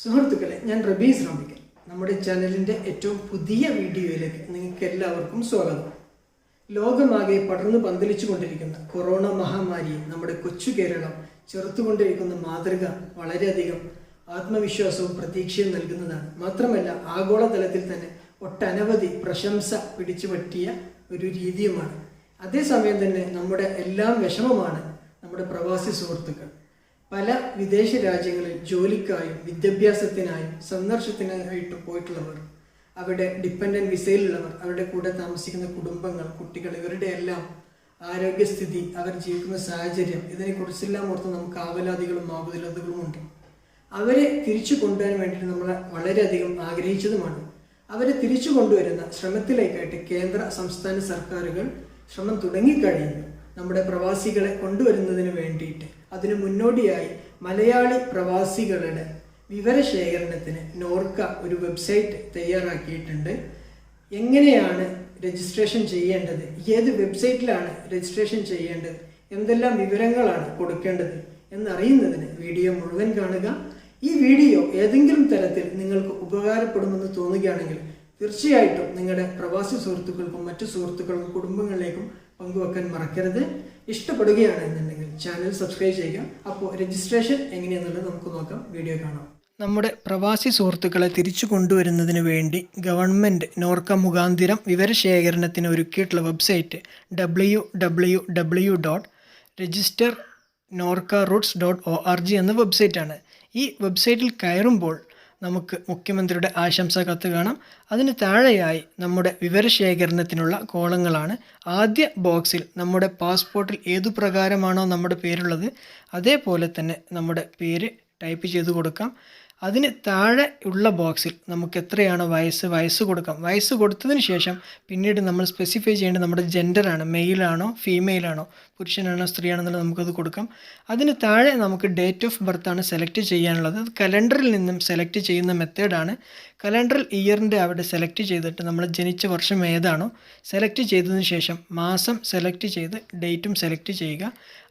സുഹൃത്തുക്കളെ ഞാൻ റബീസ് റാമിക്കൽ നമ്മുടെ ചാനലിന്റെ ഏറ്റവും പുതിയ വീഡിയോയിലേക്ക് നിങ്ങൾക്ക് എല്ലാവർക്കും സ്വാഗതം. ലോകമാകെ പടർന്നു പന്തലിച്ചു കൊണ്ടിരിക്കുന്ന കൊറോണ മഹാമാരിയെ നമ്മുടെ കൊച്ചു കേരളം ചെറുത്തുകൊണ്ടിരിക്കുന്ന മാതൃക വളരെയധികം ആത്മവിശ്വാസവും പ്രതീക്ഷയും നൽകുന്നതാണ്. മാത്രമല്ല ആഗോളതലത്തിൽ തന്നെ ഒട്ടനവധി പ്രശംസ പിടിച്ചു പറ്റിയ ഒരു രീതിയുമാണ്. അതേസമയം തന്നെ നമ്മുടെ എല്ലാം വിഷമമാണ് നമ്മുടെ പ്രവാസി സുഹൃത്തുക്കൾ. പല വിദേശ രാജ്യങ്ങളിൽ ജോലിക്കായും വിദ്യാഭ്യാസത്തിനായും സന്ദർശത്തിനായിട്ട് പോയിട്ടുള്ളവർ അവിടെ ഡിപ്പെൻഡന്റ് വിസയിലുള്ളവർ അവരുടെ കൂടെ താമസിക്കുന്ന കുടുംബങ്ങൾ കുട്ടികൾ ഇവരുടെ എല്ലാം ആരോഗ്യസ്ഥിതി അവർ ജീവിക്കുന്ന സാഹചര്യം ഇതിനെക്കുറിച്ചെല്ലാം ഓർത്ത് നമുക്ക് ആവലാതികളും ആവലാതികളും ഉണ്ട് അവരെ തിരിച്ചു കൊണ്ടുവരാൻ വേണ്ടിയിട്ട് നമ്മൾ വളരെയധികം ആഗ്രഹിച്ചതുമാണ്. അവരെ തിരിച്ചു കൊണ്ടുവരുന്ന ശ്രമത്തിലേക്കായിട്ട് കേന്ദ്ര സംസ്ഥാന സർക്കാരുകൾ ശ്രമം തുടങ്ങിക്കഴിഞ്ഞു നമ്മുടെ പ്രവാസികളെ കൊണ്ടുവരുന്നതിന് വേണ്ടിയിട്ട് അതിനു മുന്നോടിയായി മലയാളി പ്രവാസികളുടെ വിവരശേഖരണത്തിന് നോർക്ക ഒരു വെബ്സൈറ്റ് തയ്യാറാക്കിയിട്ടുണ്ട്. എങ്ങനെയാണ് രജിസ്ട്രേഷൻ ചെയ്യേണ്ടത്? ഏത് വെബ്സൈറ്റിലാണ് രജിസ്ട്രേഷൻ ചെയ്യേണ്ടത്? എന്തെല്ലാം വിവരങ്ങളാണ് കൊടുക്കേണ്ടത് എന്നറിയുന്നതിന് വീഡിയോ മുഴുവൻ കാണുക. ഈ വീഡിയോ ഏതെങ്കിലും തരത്തിൽ നിങ്ങൾക്ക് ഉപകാരപ്പെടുമെന്ന് തോന്നുകയാണെങ്കിൽ തീർച്ചയായിട്ടും നിങ്ങളുടെ പ്രവാസി സുഹൃത്തുക്കൾക്കും മറ്റു സുഹൃത്തുക്കൾക്കും കുടുംബങ്ങളിലേക്കും പങ്കുവെക്കാൻ മറക്കരുത്. ഇഷ്ടപ്പെടുകയാണ് എന്നുണ്ടെങ്കിൽ ചാനൽ സബ്സ്ക്രൈബ് ചെയ്യുക. അപ്പോൾ രജിസ്ട്രേഷൻ എങ്ങനെയാണെന്നുള്ളത് നമുക്ക് നോക്കാം. വീഡിയോ കാണാം. നമ്മുടെ പ്രവാസി സുഹൃത്തുക്കളെ തിരിച്ചു കൊണ്ടുവരുന്നതിന് വേണ്ടി ഗവൺമെന്റ് നോർക്ക മുഖാന്തിരം വിവരശേഖരണത്തിന് ഒരുക്കിയിട്ടുള്ള website W W W dot register Norka roots dot O R G എന്ന വെബ്സൈറ്റാണ്. ഈ വെബ്സൈറ്റിൽ കയറുമ്പോൾ നമുക്ക് മുഖ്യമന്ത്രിയുടെ ആശംസാ കത്ത് കാണാം. അതിന് താഴെയായി നമ്മുടെ വിവരശേഖരണത്തിനുള്ള കോളങ്ങളാണ്. ആദ്യ ബോക്സിൽ നമ്മുടെ പാസ്പോർട്ടിൽ ഏതു പ്രകാരമാണോ നമ്മുടെ പേരുള്ളത് അതേപോലെ തന്നെ നമ്മുടെ പേര് ടൈപ്പ് ചെയ്ത് കൊടുക്കാം. അതിന് താഴെ ഉള്ള ബോക്സിൽ നമുക്ക് എത്രയാണ് വയസ്സ് വയസ്സ് കൊടുക്കാം. വയസ്സ് കൊടുത്തതിന് ശേഷം പിന്നീട് നമ്മൾ സ്പെസിഫൈ ചെയ്യേണ്ടത് നമ്മുടെ ജെൻഡറാണ് മെയിലാണോ ഫീമെയിലാണോ പുരുഷനാണോ സ്ത്രീയാണെന്നുള്ളത് നമുക്കത് കൊടുക്കാം. അതിന് താഴെ നമുക്ക് ഡേറ്റ് ഓഫ് ബർത്താണ് സെലക്ട് ചെയ്യാനുള്ളത്. അത് കലണ്ടറിൽ നിന്നും സെലക്ട് ചെയ്യുന്ന മെത്തേഡാണ് കലണ്ടറിൽ ഇയറിന്റെ അവിടെ സെലക്ട് ചെയ്തിട്ട് നമ്മൾ ജനിച്ച വർഷം ഏതാണോ സെലക്ട് ചെയ്തതിന് ശേഷം മാസം സെലക്ട് ചെയ്ത് ഡേറ്റും സെലക്ട് ചെയ്യുക.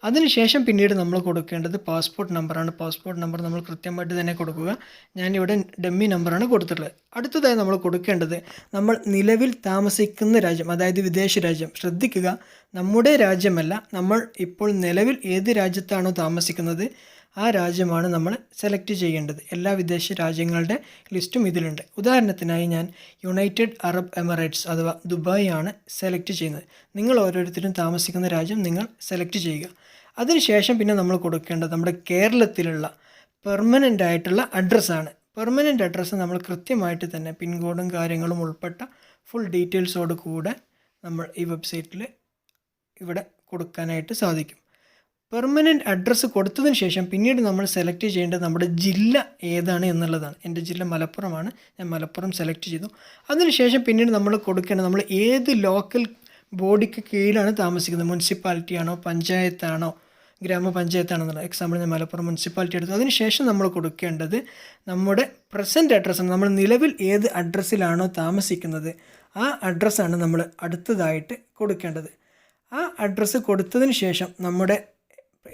അതിനുശേഷം പിന്നീട് നമ്മൾ കൊടുക്കേണ്ടത് പാസ്പോർട്ട് നമ്പറാണ് പാസ്പോർട്ട് നമ്പർ നമ്മൾ കൃത്യമായിട്ട് തന്നെ കൊടുക്കുക. ഞാനിവിടെ ഡമ്മി നമ്പറാണ് കൊടുത്തിട്ടുള്ളത്. അടുത്തതായി നമ്മൾ കൊടുക്കേണ്ടത് നമ്മൾ നിലവിൽ താമസിക്കുന്ന രാജ്യം അതായത് വിദേശ രാജ്യം. ശ്രദ്ധിക്കുക നമ്മുടെ രാജ്യമല്ല നമ്മൾ ഇപ്പോൾ നിലവിൽ ഏത് രാജ്യത്താണോ താമസിക്കുന്നത് ആ രാജ്യമാണ് നമ്മൾ സെലക്ട് ചെയ്യേണ്ടത്. എല്ലാ വിദേശ രാജ്യങ്ങളുടെ ലിസ്റ്റും ഇതിലുണ്ട്. ഉദാഹരണത്തിനായി ഞാൻ യുണൈറ്റഡ് അറബ് എമിറേറ്റ്സ് അഥവാ ദുബായ് ആണ് സെലക്ട് ചെയ്യുന്നത്. നിങ്ങൾ ഓരോരുത്തരും താമസിക്കുന്ന രാജ്യം നിങ്ങൾ സെലക്ട് ചെയ്യുക. അതിനുശേഷം പിന്നെ നമ്മൾ കൊടുക്കേണ്ടത് നമ്മുടെ കേരളത്തിലുള്ള പെർമനന്റ് ആയിട്ടുള്ള അഡ്രസ്സാണ് പെർമനന്റ് അഡ്രസ്സ് നമ്മൾ കൃത്യമായിട്ട് തന്നെ പിൻകോഡും കാര്യങ്ങളും ഉൾപ്പെട്ട ഫുൾ ഡീറ്റെയിൽസോട് കൂടെ നമ്മൾ ഈ വെബ്സൈറ്റിൽ ഇവിടെ കൊടുക്കാനായിട്ട് സാധിക്കും. പെർമനന്റ് അഡ്രസ്സ് കൊടുത്തതിന് ശേഷം പിന്നീട് നമ്മൾ സെലക്ട് ചെയ്യേണ്ടത് നമ്മുടെ ജില്ല ഏതാണ് എന്നുള്ളതാണ്. എന്റെ ജില്ല മലപ്പുറമാണ്. ഞാൻ മലപ്പുറം സെലക്ട് ചെയ്തു. അതിനുശേഷം പിന്നീട് നമ്മൾ കൊടുക്കേണ്ടത് നമ്മൾ ഏത് ലോക്കൽ ബോഡിക്ക് കീഴിലാണ് താമസിക്കുന്നത്? മുനിസിപ്പാലിറ്റിയാണോ? പഞ്ചായത്താണോ? ഗ്രാമപഞ്ചായത്താണെന്നുള്ള എക്സാമ്പിൾ ഞാൻ മലപ്പുറം മുനിസിപ്പാലിറ്റി എടുത്തു. അതിനുശേഷം നമ്മൾ കൊടുക്കേണ്ടത് നമ്മുടെ പ്രസന്റ് അഡ്രസ്സ് നമ്മൾ നിലവിൽ ഏത് അഡ്രസ്സിലാണോ താമസിക്കുന്നത്. ആ അഡ്രസ്സാണ് നമ്മൾ അടുത്തതായിട്ട് കൊടുക്കേണ്ടത്. ആ അഡ്രസ്സ് കൊടുത്തതിന് ശേഷം നമ്മുടെ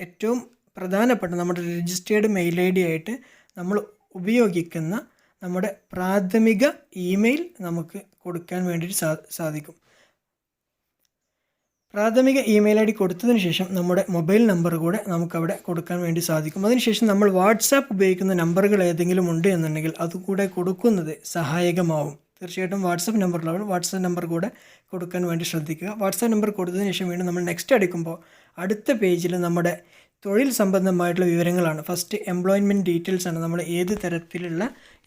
ഏറ്റവും പ്രധാനപ്പെട്ട നമ്മുടെ രജിസ്റ്റേർഡ് മെയിൽ ഐ ഡി ആയിട്ട് നമ്മൾ ഉപയോഗിക്കുന്ന നമ്മുടെ പ്രാഥമിക ഇമെയിൽ നമുക്ക് കൊടുക്കാൻ വേണ്ടിയിട്ട് സാധിക്കും. പ്രാഥമിക ഇമെയിൽ ഐ ഡി കൊടുത്തതിന് ശേഷം നമ്മുടെ മൊബൈൽ നമ്പർ കൂടെ നമുക്കവിടെ കൊടുക്കാൻ വേണ്ടി സാധിക്കും. അതിനുശേഷം നമ്മൾ വാട്സാപ്പ് ഉപയോഗിക്കുന്ന നമ്പറുകൾ ഏതെങ്കിലും ഉണ്ട് എന്നുണ്ടെങ്കിൽ അതുകൂടെ കൊടുക്കുന്നത് സഹായകമാവും. തീർച്ചയായിട്ടും വാട്സപ്പ് നമ്പറിലാണ് വാട്സപ്പ് നമ്പർ കൂടെ കൊടുക്കാൻ വേണ്ടി ശ്രദ്ധിക്കുക. വാട്സപ്പ് നമ്പർ കൊടുത്തതിന് ശേഷം വീണ്ടും നമ്മൾ നെക്സ്റ്റ് അടിക്കുമ്പോൾ അടുത്ത പേജിൽ നമ്മുടെ തൊഴിൽ സംബന്ധമായിട്ടുള്ള വിവരങ്ങളാണ്. ഫസ്റ്റ് എംപ്ലോയ്മെന്റ് ഡീറ്റെയിൽസ് ആണ്. നമ്മൾ ഏത് തരത്തിലുള്ള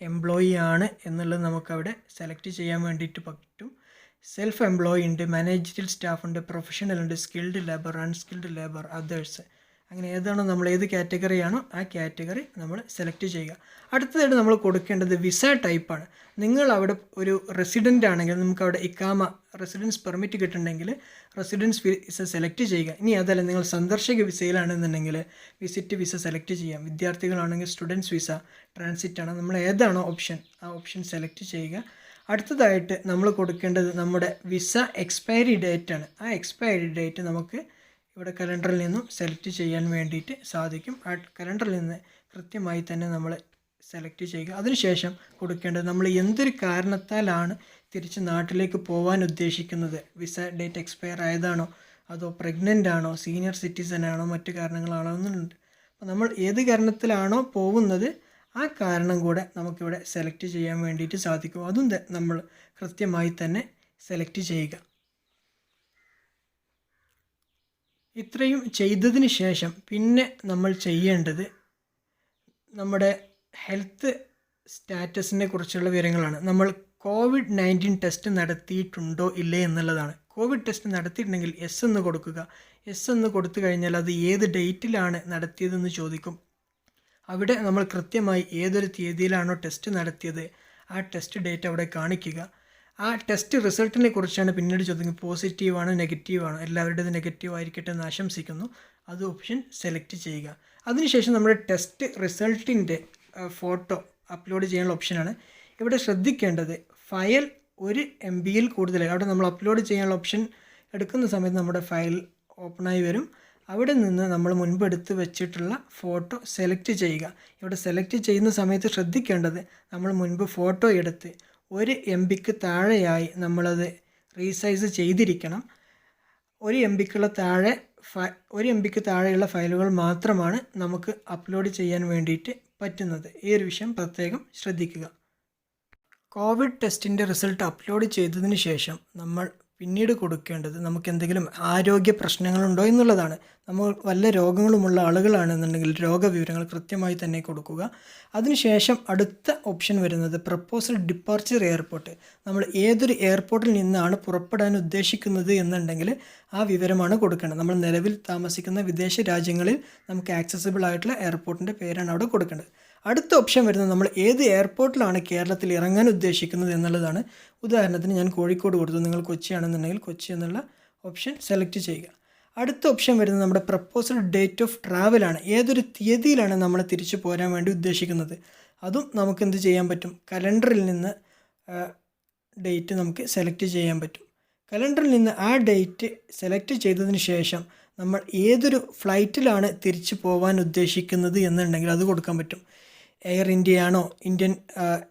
എംപ്ലോയി ആണ് എന്നുള്ളത് നമുക്കവിടെ സെലക്ട് ചെയ്യാൻ വേണ്ടിയിട്ട് പറ്റും. സെൽഫ് എംപ്ലോയി ഉണ്ട് മാനേജറിയൽ സ്റ്റാഫ് ഉണ്ട് പ്രൊഫഷണൽ ഉണ്ട് skilled labour unskilled labour others അങ്ങനെ ഏതാണോ നമ്മൾ ഏത് കാറ്റഗറിയാണോ ആ കാറ്റഗറി നമ്മൾ സെലക്ട് ചെയ്യുക. അടുത്തതായിട്ട് നമ്മൾ കൊടുക്കേണ്ടത് വിസ ടൈപ്പാണ് നിങ്ങൾ അവിടെ ഒരു റെസിഡന്റ് ആണെങ്കിൽ നമുക്ക് അവിടെ ഇക്കാമ റെസിഡൻസ് പെർമിറ്റ് കിട്ടുന്നുണ്ടെങ്കിൽ റെസിഡൻസ് വിസ സെലക്ട് ചെയ്യുക. ഇനി അതല്ല നിങ്ങൾ സന്ദർശക വിസയിലാണെന്നുണ്ടെങ്കിൽ വിസിറ്റ് വിസ സെലക്ട് ചെയ്യാം വിദ്യാർത്ഥികളാണെങ്കിൽ സ്റ്റുഡൻസ് വിസ ട്രാൻസിറ്റ് ആണ്. നമ്മൾ ഏതാണോ ഓപ്ഷൻ ആ ഓപ്ഷൻ സെലക്ട് ചെയ്യുക. അടുത്തതായിട്ട് നമ്മൾ കൊടുക്കേണ്ടത് നമ്മുടെ വിസ എക്സ്പയറി ഡേറ്റ് ആണ്. ആ എക്സ്പയറി ഡേറ്റ് നമുക്ക് ഇവിടെ കലണ്ടറിൽ നിന്നും സെലക്ട് ചെയ്യാൻ വേണ്ടിയിട്ട് സാധിക്കും. ആ കലണ്ടറിൽ നിന്ന് കൃത്യമായി തന്നെ നമ്മൾ സെലക്ട് ചെയ്യുക. അതിനുശേഷം കൊടുക്കേണ്ടത് നമ്മൾ എന്തൊരു കാരണത്താലാണ് തിരിച്ച് നാട്ടിലേക്ക് പോകാൻ ഉദ്ദേശിക്കുന്നത്? വിസ ഡേറ്റ് എക്സ്പയർ ആയതാണോ? അതോ പ്രഗ്നന്റ് ആണോ? സീനിയർ സിറ്റിസൺ ആണോ? മറ്റു കാരണങ്ങളാണോ? എന്നുണ്ട്. അപ്പോൾ നമ്മൾ ഏത് കാരണത്തിലാണോ പോകുന്നത് ആ കാരണം കൂടെ നമുക്കിവിടെ സെലക്ട് ചെയ്യാൻ വേണ്ടിയിട്ട് സാധിക്കും. അതും നമ്മൾ കൃത്യമായി തന്നെ സെലക്ട് ചെയ്യുക. ഇത്രയും ചെയ്തതിന് ശേഷം പിന്നെ നമ്മൾ ചെയ്യേണ്ടത് നമ്മുടെ ഹെൽത്ത് സ്റ്റാറ്റസിനെ കുറിച്ചുള്ള വിവരങ്ങളാണ്. നമ്മൾ കോവിഡ് നയന്റീൻ ടെസ്റ്റ് നടത്തിയിട്ടുണ്ടോ ഇല്ലേ എന്നുള്ളതാണ്. കോവിഡ് ടെസ്റ്റ് നടത്തിയിട്ടുണ്ടെങ്കിൽ എസ് എന്ന് കൊടുക്കുക. എസ് എന്ന് കൊടുത്തു കഴിഞ്ഞാൽ അത് ഏത് ഡേറ്റിലാണ് നടത്തിയതെന്ന് ചോദിക്കും. അവിടെ നമ്മൾ കൃത്യമായി ഏതൊരു തീയതിയിലാണോ ടെസ്റ്റ് നടത്തിയത് ആ ടെസ്റ്റ് ഡേറ്റ് അവിടെ കാണിക്കുക. ആ ടെസ്റ്റ് റിസൾട്ടിനെ കുറിച്ചാണ് പിന്നീട് ചോദിക്കുന്നത് പോസിറ്റീവ് നെഗറ്റീവാണ് എല്ലാവരുടേത് നെഗറ്റീവ് ആയിരിക്കട്ടെ എന്ന് ആശംസിക്കുന്നു. അത് ഓപ്ഷൻ സെലക്ട് ചെയ്യുക. അതിനുശേഷം നമ്മുടെ ടെസ്റ്റ് റിസൾട്ടിന്റെ ഫോട്ടോ അപ്ലോഡ് ചെയ്യാനുള്ള ഓപ്ഷനാണ് ഇവിടെ ശ്രദ്ധിക്കേണ്ടത് ഫയൽ ഒരു എം ബിയിൽ കൂടുതലായി. അവിടെ നമ്മൾ അപ്ലോഡ് ചെയ്യാനുള്ള ഓപ്ഷൻ എടുക്കുന്ന സമയത്ത് നമ്മുടെ ഫയൽ ഓപ്പണായി വരും. അവിടെ നിന്ന് നമ്മൾ മുൻപ് എടുത്ത് വെച്ചിട്ടുള്ള ഫോട്ടോ സെലക്ട് ചെയ്യുക. ഇവിടെ സെലക്ട് ചെയ്യുന്ന സമയത്ത് ശ്രദ്ധിക്കേണ്ടത് നമ്മൾ മുൻപ് ഫോട്ടോ എടുത്ത് ഒരു എം ബിക്ക് താഴെയായി നമ്മളത് റീസൈസ് ചെയ്തിരിക്കണം. ഒരു എം ബിക്കുള്ള താഴെ ഒരു എം ബിക്ക് താഴെയുള്ള ഫയലുകൾ മാത്രമാണ് നമുക്ക് അപ്ലോഡ് ചെയ്യാൻ വേണ്ടിയിട്ട് പറ്റുന്നത്. ഈ ഒരു വിഷയം പ്രത്യേകം ശ്രദ്ധിക്കുക. കോവിഡ് ടെസ്റ്റിന്റെ റിസൾട്ട് അപ്ലോഡ് ചെയ്തതിന് ശേഷം നമ്മൾ പിന്നീട് കൊടുക്കേണ്ടത് നമുക്ക് എന്തെങ്കിലും ആരോഗ്യ പ്രശ്നങ്ങളുണ്ടോ എന്നുള്ളതാണ്. നമ്മൾ വല്ല രോഗങ്ങളുമുള്ള ആളുകളാണെന്നുണ്ടെങ്കിൽ രോഗവിവരങ്ങൾ കൃത്യമായി തന്നെ കൊടുക്കുക. അതിനുശേഷം അടുത്ത ഓപ്ഷൻ വരുന്നത് പ്രപ്പോസൽ ഡിപ്പാർച്ചർ എയർപോർട്ട്. നമ്മൾ ഏതൊരു എയർപോർട്ടിൽ നിന്നാണ് പുറപ്പെടാൻ ഉദ്ദേശിക്കുന്നത് എന്നുണ്ടെങ്കിൽ ആ വിവരമാണ് കൊടുക്കേണ്ടത്. നമ്മൾ നിലവിൽ താമസിക്കുന്ന വിദേശ രാജ്യങ്ങളിൽ നമുക്ക് ആക്സസിബിൾ ആയിട്ടുള്ള എയർപോർട്ടിന്റെ പേരാണ് അവിടെ കൊടുക്കേണ്ടത്. അടുത്ത ഓപ്ഷൻ വരുന്നത് നമ്മൾ ഏത് എയർപോർട്ടിലാണ് കേരളത്തിൽ ഇറങ്ങാൻ ഉദ്ദേശിക്കുന്നത് എന്നുള്ളതാണ്. ഉദാഹരണത്തിന് ഞാൻ കോഴിക്കോട് കൊടുത്തു. നിങ്ങൾ കൊച്ചിയാണെന്നുണ്ടെങ്കിൽ കൊച്ചി എന്നുള്ള ഓപ്ഷൻ സെലക്ട് ചെയ്യുക. അടുത്ത ഓപ്ഷൻ വരുന്നത് നമ്മുടെ പ്രപ്പോസൽ ഡേറ്റ് ഓഫ് ട്രാവലാണ് ഏതൊരു തീയതിയിലാണ് നമ്മൾ തിരിച്ചു പോരാൻ വേണ്ടി ഉദ്ദേശിക്കുന്നത്? അതും നമുക്ക് എന്ത് ചെയ്യാൻ പറ്റും? കലണ്ടറിൽ നിന്ന് ഡേറ്റ് നമുക്ക് സെലക്ട് ചെയ്യാൻ പറ്റും. കലണ്ടറിൽ നിന്ന് ആ ഡേറ്റ് സെലക്ട് ചെയ്തതിന് ശേഷം നമ്മൾ ഏതൊരു ഫ്ലൈറ്റിലാണ് തിരിച്ചു പോകാൻ ഉദ്ദേശിക്കുന്നത് എന്നുണ്ടെങ്കിൽ അത് കൊടുക്കാൻ പറ്റും. എയർ ഇന്ത്യയാണോ ഇന്ത്യൻ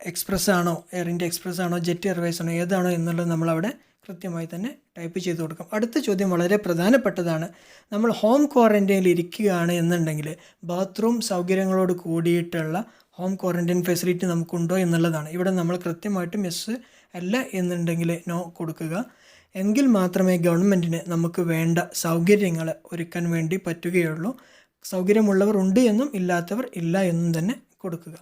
എക്സ്പ്രസ് ആണോ എയർ ഇന്ത്യ എക്സ്പ്രസ് ആണോ ജെറ്റ് എയർവേസ് ആണോ ഏതാണോ എന്നുള്ളത് നമ്മളവിടെ കൃത്യമായി തന്നെ ടൈപ്പ് ചെയ്ത് കൊടുക്കും. അടുത്ത ചോദ്യം വളരെ പ്രധാനപ്പെട്ടതാണ്. നമ്മൾ ഹോം ക്വാറന്റൈനിൽ ഇരിക്കുകയാണ് എന്നുണ്ടെങ്കിൽ ബാത്റൂം സൗകര്യങ്ങളോട് കൂടിയിട്ടുള്ള ഹോം ക്വാറന്റൈൻ ഫെസിലിറ്റി നമുക്കുണ്ടോ എന്നുള്ളതാണ്. ഇവിടെ നമ്മൾ കൃത്യമായിട്ടും യെസ് അല്ല എന്നുണ്ടെങ്കിൽ നോ കൊടുക്കുക. എങ്കിൽ മാത്രമേ ഗവൺമെന്റിന് നമുക്ക് വേണ്ട സൗകര്യങ്ങൾ ഒരുക്കാൻ വേണ്ടി പറ്റുകയുള്ളൂ. സൗകര്യമുള്ളവർ ഉണ്ട് എന്നും ഇല്ലാത്തവർ ഇല്ല എന്നും തന്നെ കൊടുക്കുക.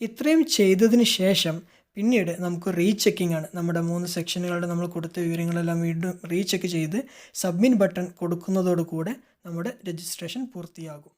ഇത്രയും ചെയ്തതിന് ശേഷം പിന്നീട് നമുക്ക് റീചെക്കിംഗ് ആണ്. നമ്മുടെ മൂന്ന് സെക്ഷനുകളുടെ നമ്മൾ കൊടുത്ത വിവരങ്ങളെല്ലാം വീണ്ടും റീചെക്ക് ചെയ്ത് സബ്മിറ്റ് ബട്ടൺ കൊടുക്കുന്നതോടുകൂടെ നമ്മുടെ രജിസ്ട്രേഷൻ പൂർത്തിയാകും.